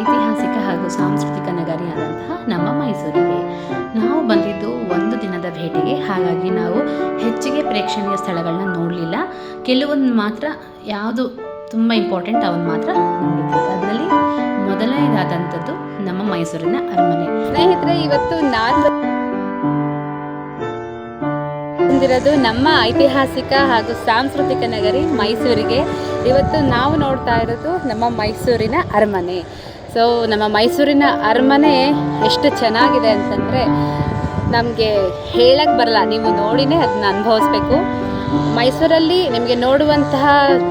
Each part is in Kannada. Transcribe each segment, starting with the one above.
ಐತಿಹಾಸಿಕ ಹಾಗೂ ಸಾಂಸ್ಕೃತಿಕ ನಗರಿಯಾದಂತಹ ನಮ್ಮ ಮೈಸೂರಿಗೆ. ನಾವು ಬಂದಿದ್ದು ಒಂದು ದಿನದ ಭೇಟಿಗೆ. ಹಾಗಾಗಿ ನಾವು ಹೆಚ್ಚಿಗೆ ಪ್ರೇಕ್ಷಣೀಯ ಸ್ಥಳಗಳನ್ನ ನೋಡಲಿಲ್ಲ. ಕೆಲವೊಂದು ಮಾತ್ರ ಯಾವುದು ತುಂಬ ಇಂಪಾರ್ಟೆಂಟ್ ಅವನ್ನ ಮಾತ್ರ ನೋಡಿದ್ದೀವಿ ಅದರಲ್ಲಿ ಮೊದಲನೇದಾದಂಥದ್ದು ನಮ್ಮ ಮೈಸೂರಿನ ಅರಮನೆ. ಸ್ನೇಹಿತರೆ, ಇವತ್ತು ನಾನು ಬಂದಿರೋದು ನಮ್ಮ ಐತಿಹಾಸಿಕ ಹಾಗೂ ಸಾಂಸ್ಕೃತಿಕ ನಗರಿ ಮೈಸೂರಿಗೆ. ಇವತ್ತು ನಾವು ನೋಡ್ತಾ ಇರೋದು ನಮ್ಮ ಮೈಸೂರಿನ ಅರಮನೆ. ಸೊ ನಮ್ಮ ಮೈಸೂರಿನ ಅರಮನೆ ಎಷ್ಟು ಚೆನ್ನಾಗಿದೆ ಅಂತಂದರೆ ನಮಗೆ ಹೇಳಕ್ಕೆ ಬರಲ್ಲ. ನೀವು ನೋಡಿನೇ ಅದನ್ನ ಅನುಭವಿಸ್ಬೇಕು. ಮೈಸೂರಲ್ಲಿ ನಿಮಗೆ ನೋಡುವಂತಹ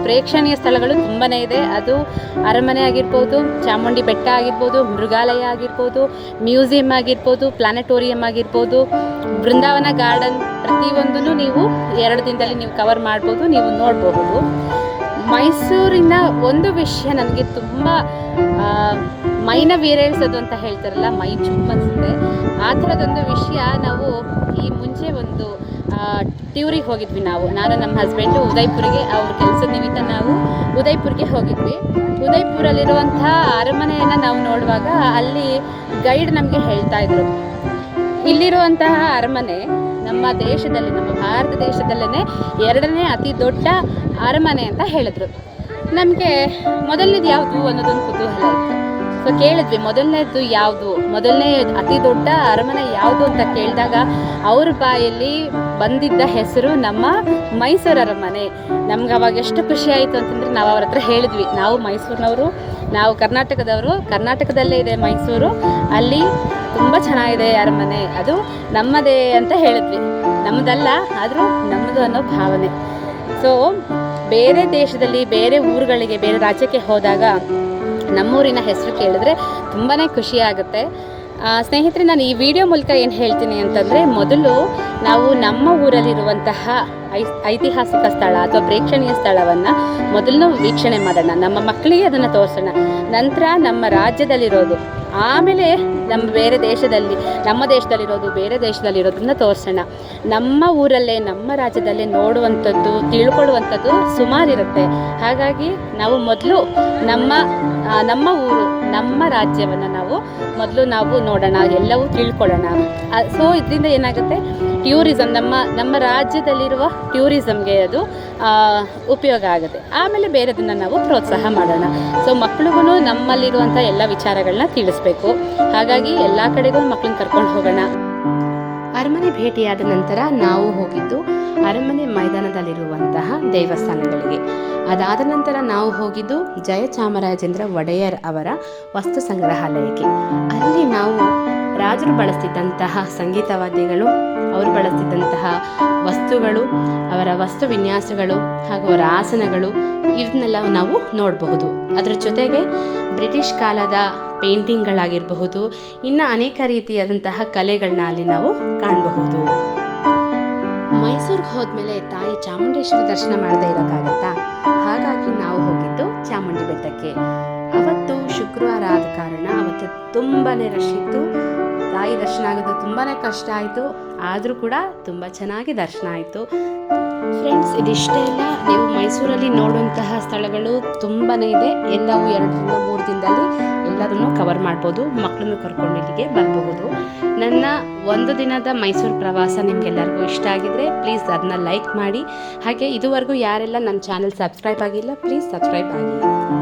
ಪ್ರೇಕ್ಷಣೀಯ ಸ್ಥಳಗಳು ತುಂಬಾ ಇದೆ. ಅದು ಅರಮನೆ ಆಗಿರ್ಬೋದು, ಚಾಮುಂಡಿ ಬೆಟ್ಟ ಆಗಿರ್ಬೋದು, ಮೃಗಾಲಯ ಆಗಿರ್ಬೋದು, ಮ್ಯೂಸಿಯಂ ಆಗಿರ್ಬೋದು, ಪ್ಲಾನೆಟೋರಿಯಂ ಆಗಿರ್ಬೋದು, ಬೃಂದಾವನ ಗಾರ್ಡನ್ ಪ್ರತಿಯೊಂದನ್ನು ನೀವು ಎರಡು ದಿನದಲ್ಲಿ ನೀವು ಕವರ್ ಮಾಡ್ಬೋದು, ನೀವು ನೋಡಬಹುದು ಮೈಸೂರಿನ ಒಂದು ವಿಷಯ ನನಗೆ ತುಂಬ ಮೈನ ವೀರೇಳಿಸೋದು ಅಂತ ಹೇಳ್ತಾರಲ್ಲ ಮೈ ಚುಮ್ಮನ್ಸುತ್ತೆ ಆ ಥರದೊಂದು ವಿಷಯ ನಾವು ಟ್ಯೂರಿಗೆ ಹೋಗಿದ್ವಿ ನಾವು. ನಾನು ನಮ್ಮ ಹಸ್ಬೆಂಡು ಉದಯ್ಪುರಿಗೆ ಅವ್ರ ಕೆಲಸದ ನಿಮಿತ್ತ ನಾವು ಉದಯ್ಪುರ್ಗೆ ಹೋಗಿದ್ವಿ. ಉದಯ್ಪುರಲ್ಲಿರುವಂಥ ಅರಮನೆಯನ್ನು ನಾವು ನೋಡುವಾಗ ಅಲ್ಲಿ ಗೈಡ್ ನಮಗೆ ಹೇಳ್ತಾ ಇದ್ರು. ಇಲ್ಲಿರುವಂತಹ ಅರಮನೆ ನಮ್ಮ ದೇಶದಲ್ಲಿ, ನಮ್ಮ ಭಾರತ ದೇಶದಲ್ಲೇ ಎರಡನೇ ಅತಿ ದೊಡ್ಡ ಅರಮನೆ ಅಂತ ಹೇಳಿದ್ರು. ನಮಗೆ ಮೊದಲನೇದು ಯಾವುದು ಅನ್ನೋದೊಂದು ಕುತೂಹಲ ಇತ್ತು. ಸೊ ಕೇಳಿದ್ವಿ. ಮೊದಲನೇದು ಯಾವುದು? ಮೊದಲನೇ ಅತಿ ದೊಡ್ಡ ಅರಮನೆ ಯಾವುದು ಅಂತ ಕೇಳಿದಾಗ ಅವ್ರ ಬಾಯಲ್ಲಿ ಬಂದಿದ್ದ ಹೆಸರು ನಮ್ಮ ಮೈಸೂರು ಅರಮನೆ. ನಮ್ಗೆ ಅವಾಗ ಎಷ್ಟು ಖುಷಿ ಆಯಿತು ಅಂತಂದ್ರೆ ನಾವು ಅವ್ರ ಹತ್ರ ಹೇಳಿದ್ವಿ. ನಾವು ಮೈಸೂರಿನವರು, ನಾವು ಕರ್ನಾಟಕದವರು, ಕರ್ನಾಟಕದಲ್ಲೇ ಇದೆ ಮೈಸೂರು. ಅಲ್ಲಿ ತುಂಬ ಚೆನ್ನಾಗಿದೆ ಅರಮನೆ. ಅದು ನಮ್ಮದೇ ಅಂತ ಹೇಳಿದ್ವಿ. ನಮ್ಮದಲ್ಲ ಆದರೂ ನಮ್ಮದು ಅನ್ನೋ ಭಾವನೆ. ಸೊ ಬೇರೆ ದೇಶದಲ್ಲಿ, ಬೇರೆ ಊರುಗಳಿಗೆ, ಬೇರೆ ರಾಜ್ಯಕ್ಕೆ ಹೋದಾಗ ನಮ್ಮೂರಿನ ಹೆಸರು ಕೇಳಿದ್ರೆ ತುಂಬಾ ಖುಷಿ ಆಗುತ್ತೆ ಸ್ನೇಹಿತರೆ, ನಾನು ಈ ವಿಡಿಯೋ ಮೂಲಕ ಏನು ಹೇಳ್ತೀನಿ ಅಂತಂದರೆ, ಮೊದಲು ನಾವು ನಮ್ಮ ಊರಲ್ಲಿರುವಂತಹ ಐತಿಹಾಸಿಕ ಸ್ಥಳ ಅಥವಾ ಪ್ರೇಕ್ಷಣೀಯ ಸ್ಥಳವನ್ನು ಮೊದಲು ವೀಕ್ಷಣೆ ಮಾಡೋಣ. ನಮ್ಮ ಮಕ್ಕಳಿಗೆ ಅದನ್ನು ತೋರಿಸೋಣ. ನಂತರ ನಮ್ಮ ರಾಜ್ಯದಲ್ಲಿರೋದು, ಆಮೇಲೆ ನಮ್ಮ ಬೇರೆ ದೇಶದಲ್ಲಿ, ನಮ್ಮ ದೇಶದಲ್ಲಿರೋದು, ಬೇರೆ ದೇಶದಲ್ಲಿರೋದನ್ನ ತೋರಿಸೋಣ. ನಮ್ಮ ಊರಲ್ಲೇ, ನಮ್ಮ ರಾಜ್ಯದಲ್ಲೇ ನೋಡುವಂಥದ್ದು, ತಿಳ್ಕೊಳ್ಳುವಂಥದ್ದು ಸುಮಾರಿರುತ್ತೆ. ಹಾಗಾಗಿ ನಾವು ಮೊದಲು ನಮ್ಮ ನಮ್ಮ ಊರು, ನಮ್ಮ ರಾಜ್ಯವನ್ನು ನಾವು ಮೊದಲು ನಾವು ನೋಡೋಣ, ಎಲ್ಲವೂ ತಿಳ್ಕೊಳ್ಳೋಣ. ಸೊ ಇದರಿಂದ ಏನಾಗುತ್ತೆ? ಟ್ಯೂರಿಸಮ್ ನಮ್ಮ ನಮ್ಮ ರಾಜ್ಯದಲ್ಲಿರುವ ಟ್ಯೂರಿಸಮ್ಗೆ ಅದು ಉಪಯೋಗ ಆಗುತ್ತೆ. ಆಮೇಲೆ ಬೇರೆದನ್ನು ನಾವು ಪ್ರೋತ್ಸಾಹ ಮಾಡೋಣ. ಸೊ ಮಕ್ಳಿಗೂ ನಮ್ಮಲ್ಲಿರುವಂಥ ಎಲ್ಲ ವಿಚಾರಗಳನ್ನ ತಿಳಿಸ್ಬೇಕು. ಹಾಗಾಗಿ ಎಲ್ಲ ಕಡೆಗೂ ಮಕ್ಕಳನ್ನ ಕರ್ಕೊಂಡು ಹೋಗೋಣ. ಅರಮನೆ ಭೇಟಿಯಾದ ನಂತರ ನಾವು ಹೋಗಿದ್ದು ಅರಮನೆ ಮೈದಾನದಲ್ಲಿರುವಂತಹ ದೇವಸ್ಥಾನಗಳಿಗೆ. ಅದಾದ ನಂತರ ನಾವು ಹೋಗಿದ್ದು ಜಯಚಾಮರಾಜೇಂದ್ರ ಒಡೆಯರ್ ಅವರ ವಸ್ತು ಸಂಗ್ರಹಾಲಯಕ್ಕೆ. ಅಲ್ಲಿ ನಾವು ರಾಜರು ಬಳಸ್ತಿದ್ದಂತಹ ಸಂಗೀತ ವಾದ್ಯಗಳು, ಅವರು ಬಳಸ್ತಿದ್ದಂತಹ ವಸ್ತುಗಳು, ಅವರ ವಸ್ತು ವಿನ್ಯಾಸಗಳು ಹಾಗೂ ಅವರ ಆಸನಗಳು ಇದನ್ನೆಲ್ಲ ನಾವು ನೋಡಬಹುದು. ಅದರ ಜೊತೆಗೆ ಬ್ರಿಟಿಷ್ ಕಾಲದ ಪೇಂಟಿಂಗ್ಗಳಾಗಿರಬಹುದು, ಇನ್ನು ಅನೇಕ ರೀತಿಯಾದಂತಹ ಕಲೆಗಳನ್ನ ಅಲ್ಲಿ ನಾವು ಕಾಣಬಹುದು. ಮೈಸೂರಿಗೆ ಹೋದ್ಮೇಲೆ ತಾಯಿ ಚಾಮುಂಡೇಶ್ವರಿ ದರ್ಶನ ಮಾಡದೇ ಇರೋಕ್ಕಾಗತ್ತಾ? ಹಾಗಾಗಿ ನಾವು ಹೋಗಿದ್ದು ಚಾಮುಂಡಿ ಬೆಟ್ಟಕ್ಕೆ. ತುಂಬಾನೇ ರಶ್ ಇತ್ತು. ತಾಯಿ ದರ್ಶನ ಆಗೋದು ತುಂಬಾ ಕಷ್ಟ ಆಯಿತು. ಆದರೂ ಕೂಡ ತುಂಬ ಚೆನ್ನಾಗಿ ದರ್ಶನ ಆಯಿತು. ಫ್ರೆಂಡ್ಸ್ ಇದಿಷ್ಟೇ ಅಲ್ಲ. ನೀವು ಮೈಸೂರಲ್ಲಿ ನೋಡುವಂತಹ ಸ್ಥಳಗಳು ತುಂಬಾ ಇದೆ. ಎಲ್ಲವೂ ಎರಡರಿಂದ ಮೂರು ದಿನದಲ್ಲಿ ಎಲ್ಲದನ್ನು ಕವರ್ ಮಾಡ್ಬೋದು. ಮಕ್ಕಳನ್ನು ಕರ್ಕೊಂಡು ಇಲ್ಲಿಗೆ ಬರಬಹುದು. ನನ್ನ ಒಂದು ದಿನದ ಮೈಸೂರು ಪ್ರವಾಸ ನಿಮಗೆಲ್ಲರಿಗೂ ಇಷ್ಟ ಆಗಿದ್ರೆ ಪ್ಲೀಸ್ ಅದನ್ನ ಲೈಕ್ ಮಾಡಿ. ಹಾಗೆ ಇದುವರೆಗೂ ಯಾರೆಲ್ಲ ನನ್ನ ಚಾನಲ್ ಸಬ್ಸ್ಕ್ರೈಬ್ ಆಗಿಲ್ಲ ಪ್ಲೀಸ್ ಸಬ್ಸ್ಕ್ರೈಬ್ ಆಗಿ.